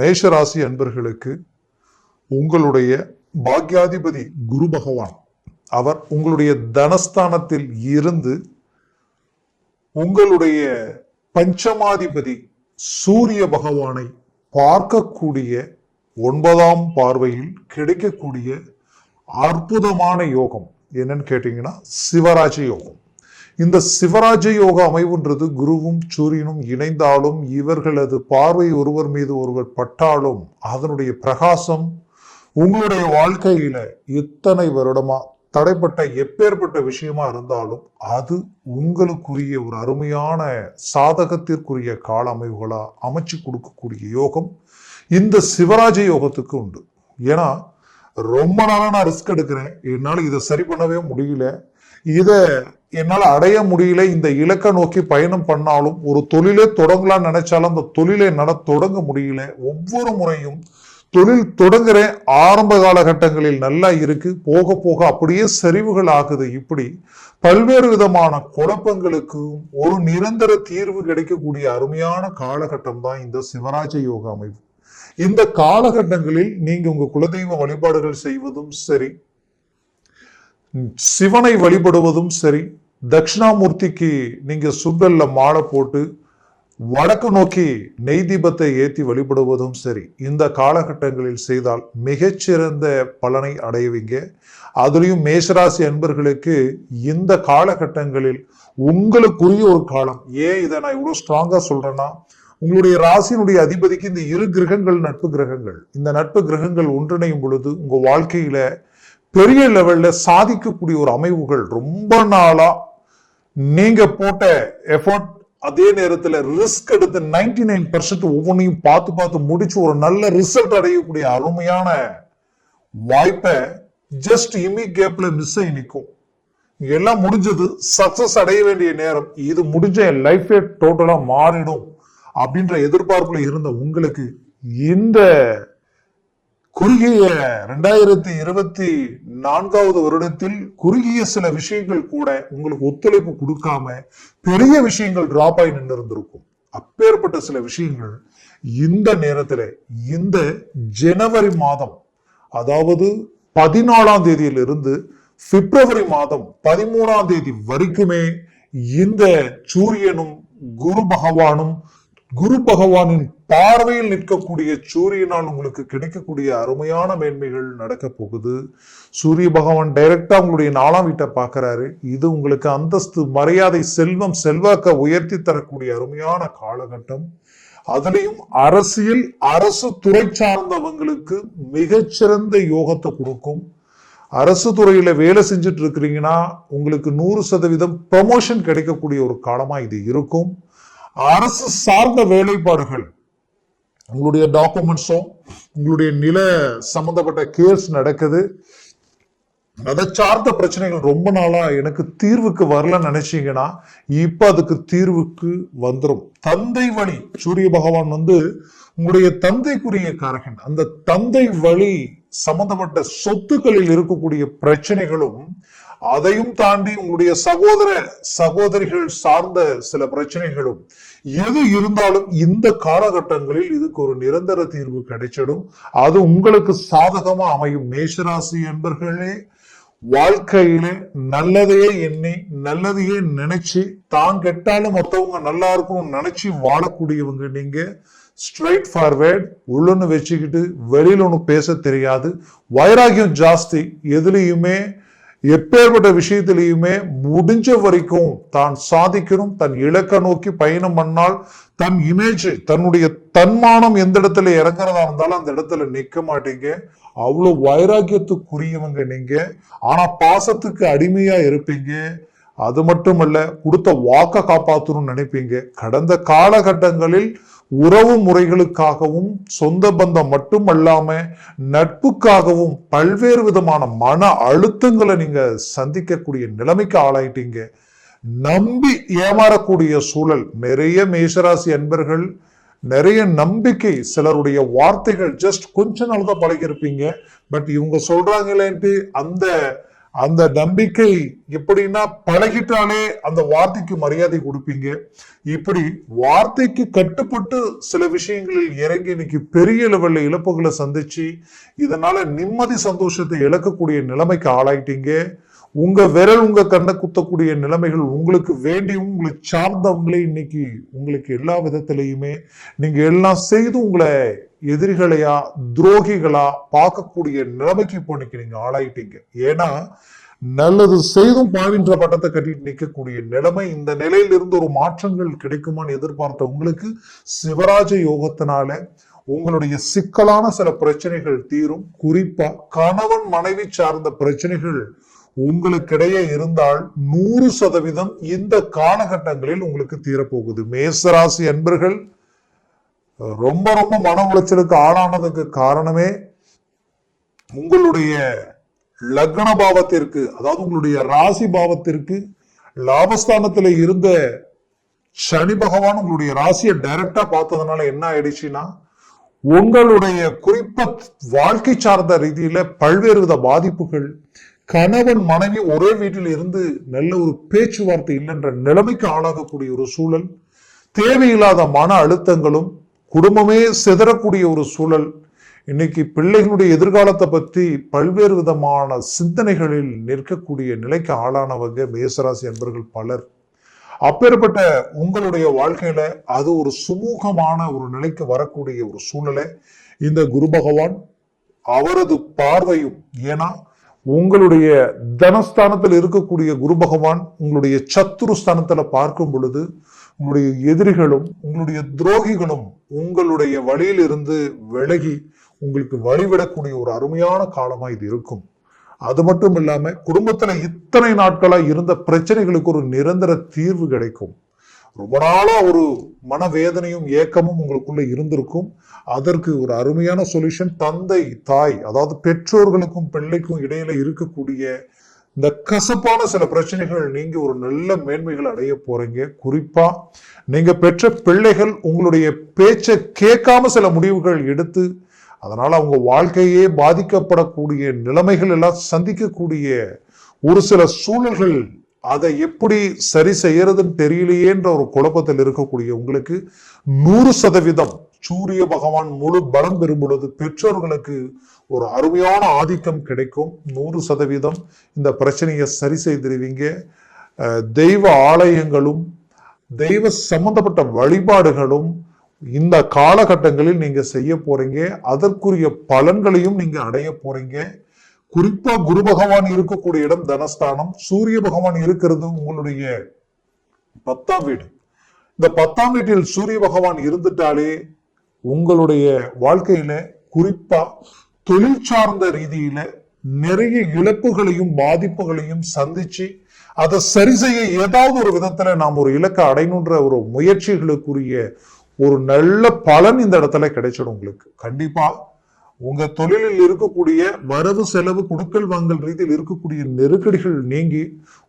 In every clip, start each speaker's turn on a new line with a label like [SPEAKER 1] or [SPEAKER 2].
[SPEAKER 1] மேஷராசி அன்பர்களுக்கு உங்களுடைய பாக்யாதிபதி குரு பகவான் அவர் உங்களுடைய தனஸ்தானத்தில் இருந்து உங்களுடைய பஞ்சமாதிபதி சூரிய பகவானை பார்க்கக்கூடிய ஒன்பதாம் பார்வையில் கிடைக்கக்கூடிய அற்புதமான யோகம் என்னன்னு கேட்டீங்கன்னா சிவராஜ யோகம். இந்த சிவராஜ யோக அமைவுன்றது குருவும் சூரியனும் இணைந்தாலும் இவர்களது பார்வை ஒருவர் மீது ஒருவர் பட்டாலும் அதனுடைய பிரகாசம் உங்களுடைய வாழ்க்கையில இத்தனை வருடமா தடைப்பட்ட எப்பேற்பட்ட விஷயமா இருந்தாலும் அது உங்களுக்குரிய ஒரு அருமையான சாதகத்திற்குரிய கால அமைவுகளா அமைச்சு கொடுக்கக்கூடிய யோகம் இந்த சிவராஜ யோகத்துக்கு உண்டு. ஏன்னா ரொம்ப நாளாக நான் ரிஸ்க் எடுக்கிறேன். என்னால் இதை சரி பண்ணவே முடியல. இதை என்னால் அடைய முடியல இந்த இலக்கை நோக்கி பயணம் பண்ணாலும் ஒரு தொழிலே தொடங்கலாம்னு நினைச்சாலும் அந்த தொழிலை என்னால் தொடங்க முடியல. ஒவ்வொரு முறையும் தொழில் தொடங்குற ஆரம்ப காலகட்டங்களில் நல்லா இருக்கு. போக போக அப்படியே சரிவுகள் ஆகுது. இப்படி பல்வேறு விதமான குழப்பங்களுக்கும் ஒரு நிரந்தர தீர்வு கிடைக்கக்கூடிய அருமையான காலகட்டம் தான் இந்த சிவராஜ யோக அமைப்பு. இந்த காலகட்டங்களில் நீங்க உங்க குலதெய்வ வழிபாடுகள் செய்வதும் சரி சிவனை வழிபடுவதும் சரி தட்சிணாமூர்த்திக்கு நீங்கள் சுண்டலில் மாலை போட்டு வடக்கு நோக்கி நெய் தீபத்தை ஏற்றி வழிபடுவதும் சரி. இந்த காலகட்டங்களில் செய்தால் மிகச்சிறந்த பலனை அடைவீங்க. அதுலேயும் மேஷராசி அன்பர்களுக்கு இந்த காலகட்டங்களில் உங்களுக்குரிய ஒரு காலம். ஏன் இதை நான் இவ்வளோ ஸ்ட்ராங்காக சொல்கிறேன்னா உங்களுடைய ராசியினுடைய அதிபதிக்கு இந்த இரு கிரகங்கள் நட்பு கிரகங்கள். இந்த நட்பு கிரகங்கள் ஒன்றிணையும் பொழுது உங்கள் வாழ்க்கையில் பெரிய லெவலில் சாதிக்கக்கூடிய ஒரு அமைவுகள் ரொம்ப நாளாக நீங்க போட்ட எஃபோர்ட் அதே நேரத்துல ரிஸ்க் எடுத்து நைன்டி நைன் பர்சன்ட் ஒவ்வொன்றையும் பார்த்து பார்த்து முடிச்சு ஒரு நல்ல ரிசல்ட் அடையக்கூடிய அருமையான வாய்ப்பை ஜஸ்ட் இமி கேப்ல மிஸ் ஆகி நிற்கும் எல்லாம் முடிஞ்சது சக்சஸ் அடைய வேண்டிய நேரம். இது முடிஞ்ச என் லைஃபே டோட்டலா மாறிடும். அப்படின்ற எதிர்பார்ப்புல இருந்த உங்களுக்கு இந்த குறுகிய ரெண்டாயிரத்தி இருபத்தி நான்காவது வருடத்தில் குறுகிய சில விஷயங்கள் கூட உங்களுக்கு ஒத்துழைப்பு கொடுக்காம பெரிய விஷயங்கள் டிராப் ஆகி நின்று இருந்திருக்கும் அப்பேற்பட்ட சில விஷயங்கள் இந்த நேரத்துல இந்த ஜனவரி மாதம் அதாவது பதினாலாம் தேதியிலிருந்து பிப்ரவரி மாதம் பதிமூணாம் தேதி வரைக்குமே இந்த சூரியனும் குரு பகவானும் குரு பகவானின் பார்வையில் நிற்கக்கூடிய சூரியனால் உங்களுக்கு கிடைக்கக்கூடிய அருமையான மேன்மைகள் நடக்க போகுது. சூரிய பகவான் டைரக்டா உங்களுடைய நாலாம் வீட்டை பார்க்கறாரு. இது உங்களுக்கு அந்தஸ்து மரியாதை செல்வம் செல்வாக்க உயர்த்தி தரக்கூடிய அருமையான காலகட்டம். அதுலேயும் அரசியல் அரசு துறை சார்ந்தவங்களுக்கு மிகச்சிறந்த யோகத்தை கொடுக்கும். அரசு துறையில வேலை செஞ்சுட்டு இருக்கிறீங்கன்னா உங்களுக்கு நூறு சதவீதம் ப்ரமோஷன் கிடைக்கக்கூடிய ஒரு காலமா இது இருக்கும். அரசு சார்ந்த வேலைப்பாடுகள் உங்களுடைய டாக்குமெண்ட்ஸும் உங்களுடைய நில சம்பந்தப்பட்ட கேஸ் நடக்குது. அதை சார்ந்த பிரச்சனைகள் ரொம்ப நாளா எனக்கு தீர்வுக்கு வரலன்னு நினைச்சீங்கன்னா இப்ப அதுக்கு தீர்வுக்கு வந்துடும் தந்தை வழி சூரிய பகவான் வந்து உங்களுடைய தந்தைக்குரிய காரகன். அந்த தந்தை வழி சம்பந்தப்பட்ட சொத்துக்களில் இருக்கக்கூடிய பிரச்சனைகளும் அதையும் தாண்டி உங்களுடைய சகோதர சகோதரிகள் சார்ந்த சில பிரச்சனைகளும் எது இருந்தாலும் இந்த காலகட்டங்களில் இதுக்கு ஒரு நிரந்தர தீர்வு கிடைச்சிடும். அது உங்களுக்கு சாதகமா அமையும். மேஷராசி என்பர்களே வாழ்க்கையில நல்லதையே எண்ணி நல்லதையே நினைச்சு தான் கெட்டாலும் மற்றவங்க நல்லா இருக்கும் நினைச்சு வாழக்கூடியவங்க நீங்க. ஸ்ட்ரைட் ஃபார்வேர்ட் உள்ளொன்னு வச்சுக்கிட்டு வெளியில ஒன்று பேச தெரியாது. வைராகியம் ஜாஸ்தி. எதுலேயுமே எப்பேற்பட்ட விஷயத்திலையுமே முடிஞ்ச வரைக்கும் தான் சாதிக்கணும் தன் இலக்கை நோக்கி பயணம் பண்ணால் தன் இமேஜ் தன்னுடைய தன்மானம் எந்த இடத்துல இறங்குறதா இருந்தாலும் அந்த இடத்துல நிற்க மாட்டீங்க. அவ்வளோ வைராக்கியத்துக்குரியவங்க நீங்க. ஆனா பாசத்துக்கு அடிமையா இருப்பீங்க. அது மட்டுமல்ல கொடுத்த வாக்க காப்பாற்றணும்னு நினைப்பீங்க. கடந்த காலகட்டங்களில் உறவு முறைகளுக்காகவும் சொந்த பந்தம் மட்டுமல்லாம நட்புக்காகவும் பல்வேறு விதமான மன அழுத்தங்களை நீங்க சந்திக்கக்கூடிய நிலைமைக்கு ஆளாயிட்டீங்க. நம்பி ஏமாறக்கூடிய சூழல். நிறைய மேஷராசி அன்பர்கள் நிறைய நம்பிக்கை சிலருடைய வார்த்தைகள் ஜஸ்ட் கொஞ்ச நாள் தான் பழகிருப்பீங்க பட் இவங்க சொல்றாங்களேன்ட்டு அந்த அந்த நம்பிக்கை எப்படின்னா பழகிட்டாலே அந்த வார்த்தைக்கு மரியாதை கொடுப்பீங்க. இப்படி வார்த்தைக்கு கட்டுப்பட்டு சில விஷயங்களில் இறங்கி இன்னைக்கு பெரிய லெவல்ல இழப்புகளை சந்திச்சு இதனால நிம்மதி சந்தோஷத்தை இழக்கக்கூடிய நிலைமைக்கு ஆளாயிட்டீங்க. உங்க விரல் உங்க கண்ணை குத்தக்கூடிய நிலைமைகள் உங்களுக்கு வேண்டியும் உங்களை சார்ந்தவங்களே இன்னைக்கு உங்களுக்கு எல்லா விதத்திலையுமே நீங்க எல்லாம் செய்து உங்களை எதிரிகளையா துரோகிகளா பார்க்கக்கூடிய நிலைமைக்கு இப்போ இன்னைக்கு நீங்க ஆளாயிட்டீங்க. ஏன்னா நல்லது செய்தும் பாவின்ற பட்டத்தை கட்டிட்டு நிற்கக்கூடிய நிலைமை இந்த நிலையிலிருந்து ஒரு மாற்றங்கள் கிடைக்குமான்னு எதிர்பார்த்த உங்களுக்கு சிவராஜ யோகத்தினால உங்களுடைய சிக்கலான சில பிரச்சனைகள் தீரும். குறிப்பா கணவன் மனைவி சார்ந்த பிரச்சனைகள் உங்களுக்கிடையே இருந்தால் நூறு சதவீதம் இந்த காலகட்டங்களில் உங்களுக்கு தீரப்போகுது. மேசராசி அன்பர்கள் ரொம்ப ரொம்ப மன உளைச்சலுக்கு ஆளானதுக்கு காரணமே உங்களுடைய லக்ன பாவத்திற்கு அதாவது உங்களுடைய ராசி பாவத்திற்கு லாபஸ்தானத்தில் இருந்த சனி பகவான் உங்களுடைய ராசியை டைரக்டா பார்த்ததுனால என்ன ஆயிடுச்சுன்னா உங்களுடைய குறிப்ப வாழ்க்கை சார்ந்த ரீதியில பல்வேறு வித பாதிப்புகள் கணவன் மனைவி ஒரே வீட்டில் இருந்து நல்ல ஒரு பேச்சுவார்த்தை இல்லைன்ற நிலைமைக்கு ஆளாகக்கூடிய ஒரு சூழல் தேவையில்லாத மன அழுத்தங்களும் குடும்பமே சிதறக்கூடிய ஒரு சூழல் இன்னைக்கு பிள்ளைகளுடைய எதிர்காலத்தை பற்றி பல்வேறு விதமான சிந்தனைகளில் நிற்கக்கூடிய நிலைக்கு ஆளானவங்க மேசராசி அன்பர்கள் பலர். அப்பேற்பட்ட உங்களுடைய வாழ்க்கையில அது ஒரு சுமூகமான ஒரு நிலைக்கு வரக்கூடிய ஒரு சூழலை இந்த குரு பகவான் அவரது பார்வையும் ஏன்னா உங்களுடைய தனஸ்தானத்தில் இருக்கக்கூடிய குரு பகவான் உங்களுடைய சத்துரு ஸ்தானத்தில் பார்க்கும் பொழுது உங்களுடைய எதிரிகளும் உங்களுடைய துரோகிகளும் உங்களுடைய வழியில் இருந்து விலகி உங்களுக்கு வழிவிடக்கூடிய ஒரு அருமையான காலமாக இது இருக்கும். அது மட்டும் இல்லாமல் குடும்பத்தில் இத்தனை நாட்களாக இருந்த பிரச்சனைகளுக்கு ஒரு நிரந்தர தீர்வு கிடைக்கும். ரொம்ப நாளாக ஒரு மனவேதனையும் ஏக்கமும் உங்களுக்குள்ள இருந்திருக்கும். அதற்கு ஒரு அருமையான சொல்யூஷன் தந்தை தாய் அதாவது பெற்றோர்களுக்கும் பிள்ளைக்கும் இடையில இருக்கக்கூடிய இந்த கசப்பான சில பிரச்சனைகள் நீங்க ஒரு நல்ல மேன்மைகள் அடைய போறீங்க. குறிப்பா நீங்க பெற்ற பிள்ளைகள் உங்களுடைய பேச்சை கேட்காம சில முடிவுகள் எடுத்து அதனால அவங்க வாழ்க்கையே பாதிக்கப்படக்கூடிய நிலைமைகள் எல்லாம் சந்திக்கக்கூடிய ஒரு சில சூழல்கள் அதை எப்படி சரி செய்யறதுன்னு தெரியலையேன்ற ஒரு குழப்பத்தில் இருக்கக்கூடிய உங்களுக்கு நூறு சதவீதம் சூரிய பகவான் முழு பலம் பெறும் பொழுது பெற்றோர்களுக்கு ஒரு அருமையான ஆதிக்கம் கிடைக்கும். நூறு சதவீதம் இந்த பிரச்சனையை சரி செய்திருவீங்க. தெய்வ ஆலயங்களும் தெய்வ சம்பந்தப்பட்ட வழிபாடுகளும் இந்த காலகட்டங்களில் நீங்க செய்ய போறீங்க. அதற்குரிய பலன்களையும் நீங்க அடைய போறீங்க. குறிப்பா குரு பகவான் இருக்கக்கூடிய இடம் தனஸ்தானம். சூரிய பகவான் இருக்கிறது உங்களுடைய பத்தாம் வீடு. இந்த பத்தாம் வீட்டில் சூரிய பகவான் இருந்துட்டாலே உங்களுடைய வாழ்க்கையில குறிப்பா தொழில் சார்ந்த ரீதியில நிறைய இழப்புகளையும் பாதிப்புகளையும் சந்திச்சு அதை சரி செய்ய ஏதாவது ஒரு விதத்துல நாம் ஒரு இலக்கை அடையணுன்ற ஒரு முயற்சிகளுக்குரிய ஒரு நல்ல பலன் இந்த இடத்துல கிடைச்சிடும் உங்களுக்கு. கண்டிப்பா உங்க தொழிலில் இருக்கக்கூடிய வரவு செலவு கொடுக்கல் வாங்கல் ரீதியில் இருக்கக்கூடிய நெருக்கடிகள் நீங்கி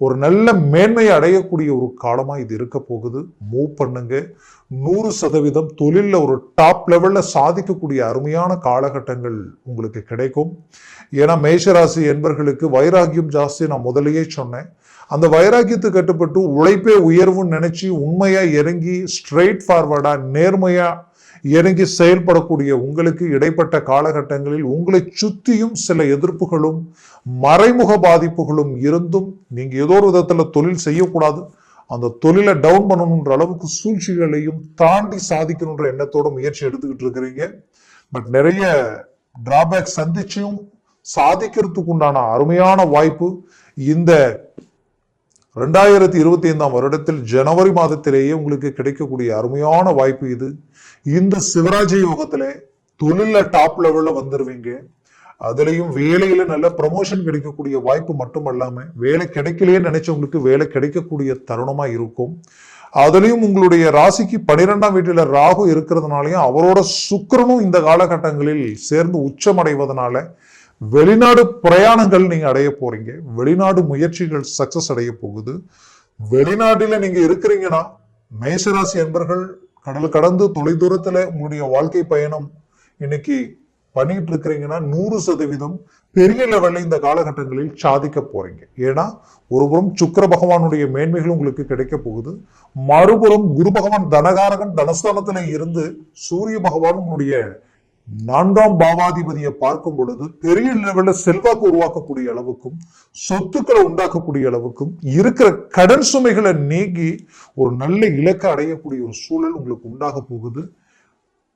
[SPEAKER 1] ஒரு நல்ல மேன்மையை அடையக்கூடிய ஒரு காலமாக இது இருக்க போகுது. மூவ் பண்ணுங்க. நூறு சதவீதம் தொழிலில் ஒரு டாப் லெவலில் சாதிக்கக்கூடிய அருமையான காலகட்டங்கள் உங்களுக்கு கிடைக்கும். ஏன்னா மேஷராசி என்பர்களுக்கு வைராகியம் ஜாஸ்தி. நான் முதலையே சொன்னேன். அந்த வைராக்கியத்துக்கு கட்டுப்பட்டு உழைப்பே உயர்வுன்னு நினச்சி உண்மையாக இறங்கி ஸ்ட்ரெயிட் ஃபார்வர்டாக நேர்மையாக இறங்கி செயல்படக்கூடிய உங்களுக்கு இடைப்பட்ட காலகட்டங்களில் உங்களை சுற்றியும் சில எதிர்ப்புகளும் மறைமுக பாதிப்புகளும் இருந்தும் நீங்கள் ஏதோ ஒரு விதத்தில் தொழில் செய்யக்கூடாது. அந்த தொழிலை டவுன் பண்ணணுன்ற அளவுக்கு சூழ்ச்சிகளையும் தாண்டி சாதிக்கணுன்ற எண்ணத்தோட முயற்சி எடுத்துக்கிட்டு இருக்கிறீங்க. பட் நிறைய டிராபேக் சந்திச்சும் சாதிக்கிறதுக்கு உண்டான அருமையான வாய்ப்பு. இந்த ரெண்டாயிரத்தி இருபத்தி ஐந்தாம் வருடத்தில் ஜனவரி மாதத்திலேயே உங்களுக்கு கிடைக்கக்கூடிய அருமையான வாய்ப்பு இது. இந்த சிவராஜ யோகத்துல தொழில டாப் லெவல்ல வந்துருவீங்க. அதுலயும் வேலையில நல்ல ப்ரமோஷன் கிடைக்கக்கூடிய வாய்ப்பு மட்டும் இல்லாம வேலை கிடைக்கலையே நினைச்சவங்களுக்கு வேலை கிடைக்கக்கூடிய தருணமா இருக்கும். அதுலயும் உங்களுடைய ராசிக்கு பனிரெண்டாம் வீட்டில் ராகு இருக்கிறதுனாலயும் அவரோட சுக்கரனும் இந்த காலகட்டங்களில் சேர்ந்து உச்சமடைவதனால வெளிநாடு பிரயாணங்கள் நீங்கள் அடைய போகிறீங்க வெளிநாடு முயற்சிகள் சக்சஸ் அடைய போகுது. வெளிநாட்டில் நீங்கள் இருக்கிறீங்கன்னா மேசராசி என்பர்கள் கடல் கடந்து தொலைதூரத்தில் உங்களுடைய வாழ்க்கை பயணம் இன்னைக்கு பண்ணிட்டு இருக்கிறீங்கன்னா நூறு சதவீதம் பெரிய லெவலில் இந்த காலகட்டங்களில் சாதிக்க போறீங்க. ஏன்னா ஒருபுறம் சுக்கர பகவானுடைய மேன்மைகள் உங்களுக்கு கிடைக்க போகுது. மறுபுறம் குரு பகவான் தனகாரகன் தனஸ்தானத்துல இருந்து சூரிய பகவான் உங்களுடைய நான்காம் பாவாதிபதியை பார்க்கும் பொழுது பெரிய லெவல்ல செல்வாக்கு உருவாக்கக்கூடிய அளவுக்கும் சொத்துக்களை உண்டாக்கக்கூடிய அளவுக்கும் இருக்கிற கடன் சுமைகளை நீங்கி ஒரு நல்ல இலக்கை அடையக்கூடிய ஒரு சூழல் உங்களுக்கு உண்டாக போகுது.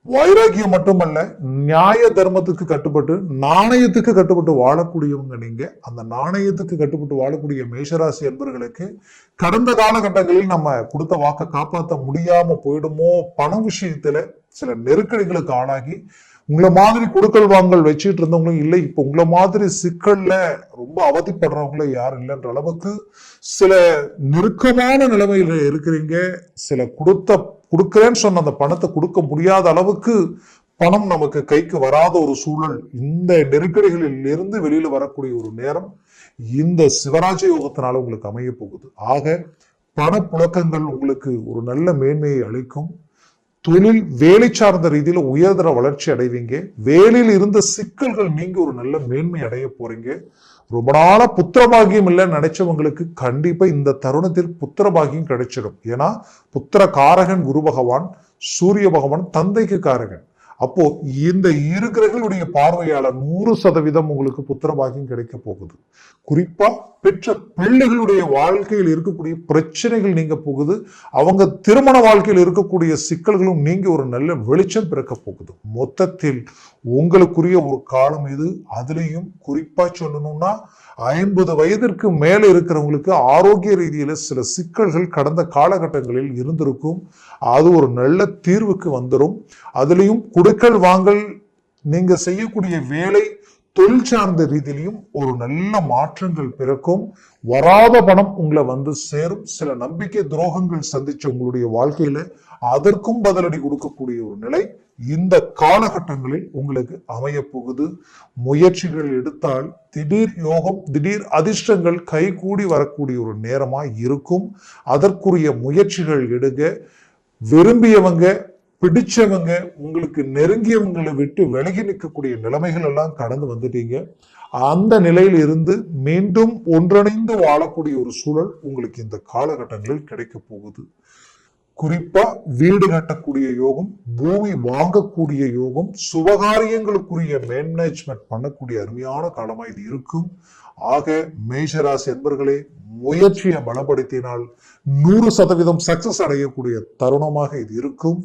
[SPEAKER 1] வைராக்கியம் மட்டுமல்ல நியாய தர்மத்துக்கு கட்டுப்பட்டு நாணயத்துக்கு கட்டுப்பட்டு வாழக்கூடியவங்க நீங்க அந்த நாணயத்துக்கு கட்டுப்பட்டு வாழக்கூடிய மேஷராசி என்பர்களுக்கு கடந்த காலகட்டங்களில் நம்ம கொடுத்த வாக்கை காப்பாற்ற முடியாம போயிடுமோ பண விஷயத்துல சில நெருக்கடிகளுக்கு ஆளாகி உங்களை மாதிரி கொடுக்கல் வாங்கல் வச்சுட்டு இருந்தவங்களும் இல்லை. இப்போ உங்களை மாதிரி சிக்கல்ல ரொம்ப அவதிப்படுறவங்கள யாரும் இல்லைன்ற அளவுக்கு சில நெருக்கமான நிலைமையில இருக்கிறீங்க. சில கொடுத்த கொடுக்குறேன்னு சொன்ன அந்த பணத்தை கொடுக்க முடியாத அளவுக்கு பணம் நமக்கு கைக்கு வராத ஒரு சூழல் இந்த நெருக்கடிகளில் இருந்து வெளியில வரக்கூடிய ஒரு நேரம் இந்த சிவராஜ யோகத்தினால உங்களுக்கு அமைய போகுது. ஆக பணப்புழக்கங்கள் உங்களுக்கு ஒரு நல்ல மேன்மையை அளிக்கும். தொழில் வேலை சார்ந்த ரீதியில உயர்தர வளர்ச்சி அடைவீங்க. வேலையில் இருந்த சிக்கல்கள் நீங்க ஒரு நல்ல மேன்மை அடைய போறீங்க. ரொம்ப நாள புத்திர பாக்கியம் இல்லைன்னு நினைச்சவங்களுக்கு கண்டிப்பா இந்த தருணத்தில் புத்திரபாகியம் கிடைச்சிடும். ஏன்னா புத்திர காரகன் குரு பகவான் சூரிய பகவான் தந்தைக்கு காரகன். அப்போ இந்த இரு கிரகங்களுடைய பார்வையால நூறு சதவீதம் உங்களுக்கு புத்திர பாக்கியம் கிடைக்க போகுது. குறிப்பா பெற்ற பிள்ளைகளுடைய வாழ்க்கையில் இருக்கக்கூடிய பிரச்சனைகள் நீங்க போகுது. அவங்க திருமண வாழ்க்கையில் இருக்கக்கூடிய சிக்கல்களும் நீங்க ஒரு நல்ல வெளிச்சம் பிறக்க போகுது. மொத்தத்தில் உங்களுக்குரிய ஒரு காலம் இது. அதுலேயும் குறிப்பா சொல்லணும்னா ஐம்பது வயதிற்கு மேல இருக்கிறவங்களுக்கு ஆரோக்கிய ரீதியில சில சிக்கல்கள் கடந்த காலகட்டங்களில் இருந்திருக்கும். அது ஒரு நல்ல தீர்வுக்கு வந்துடும் அதுலேயும் குடுக்கல் வாங்கல் நீங்க செய்யக்கூடிய வேலை தொழில் சார்ந்த ரீதியிலையும் ஒரு நல்ல மாற்றங்கள் பிறக்கும். வராத பணம் உங்களை வந்து சேரும். சில நம்பிக்கை துரோகங்கள் சந்திச்ச உங்களுடைய வாழ்க்கையில அதற்கும் பதிலடி கொடுக்கக்கூடிய ஒரு நிலை இந்த காலகட்டங்களில் உங்களுக்கு அமைய போகுது முயற்சிகள் எடுத்தால் திடீர் யோகம் திடீர் அதிர்ஷ்டங்கள் கைகூடி வரக்கூடிய ஒரு நேரமா இருக்கும். அதற்குரிய முயற்சிகள் எடுங்க. விரும்பியவங்க பிடிச்சவங்க உங்களுக்கு நெருங்கியவங்களை விட்டு விலகி நிற்கக்கூடிய நிலைமைகள் எல்லாம் கடந்து வந்துட்டீங்க. அந்த நிலையில் இருந்து மீண்டும் ஒன்றிணைந்து வாழக்கூடிய ஒரு சூழல் உங்களுக்கு இந்த காலகட்டங்களில் கிடைக்க போகுது. குறிப்பா வீடு கட்டக்கூடிய யோகம் பூமி வாங்கக்கூடிய யோகம் சுபகாரியங்களுக்குரிய மேனேஜ்மெண்ட் பண்ணக்கூடிய அருமையான காலமா இது இருக்கும். ஆக மேஷராசி என்பர்களே முயற்சியை பலப்படுத்தினால் நூறு சதவீதம் சக்சஸ் அடையக்கூடிய தருணமாக இது இருக்கும்.